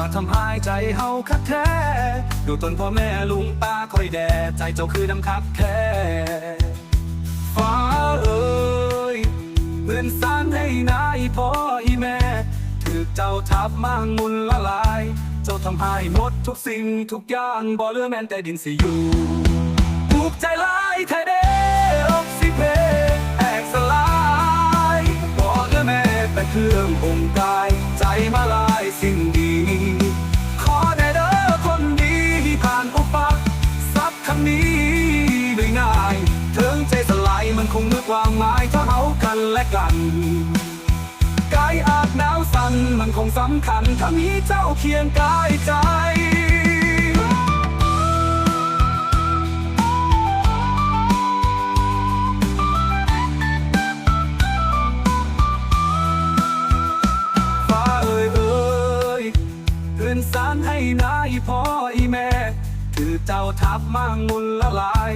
มาทำหายใจเฮาคักแท้ดูตนพ่อแม่ลุงป้าคอยแด่ใจเจ้าคือน้ำคักแท้ฟ้าเอ้ยเพื่อนสร้างให้นายพ่ออีแม่ถือเจ้าทับมังมุนละลาย เจ้าทำให้หมดทุกสิ่งทุกอย่างบ่เหลือแม้แต่ดินสิอยู่ถูกใจลายแท้เด้อกสิเพแอกสลายบอกเด้อแม่แต่เครื่ององค์กาย ใจมาลายสิ่ง ความหมายถ้าเอากันและกันกายอาบหนาวสั่นมันคงสำคัญถ้ามีเจ้าเคียงกายใจฟ้าเอ่ยเอ่ยเพื่อนสารให้นายพ่ออีแม่ ถือเจ้าทับมั่งมุนละลาย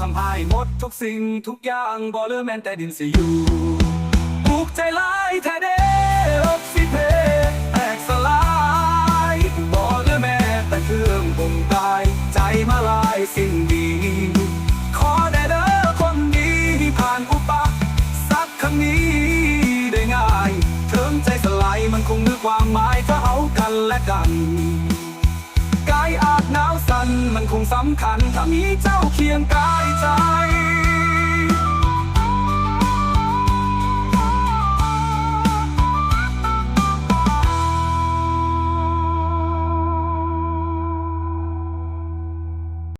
ทำให้หมดทุกสิ่งทุกอย่างบ่เลือแม้แต่ดินสิอยู่ผูกใจลายแท้เด้อกสิเพแตกสลายบ่เลือแม้แต่เครื่องบ่งกาย ใจมาลายสิ่งดี ขอได้เด้อคนดีที่ผ่านอุปสรรคครั้งนี้ได้ง่ายถึงใจสลายมันคงนึกความหมายถ้าเอากันและกัน อาจหนาวสั่นมันคงสำคัญ ถ้ามีเจ้าเคียงกายใจ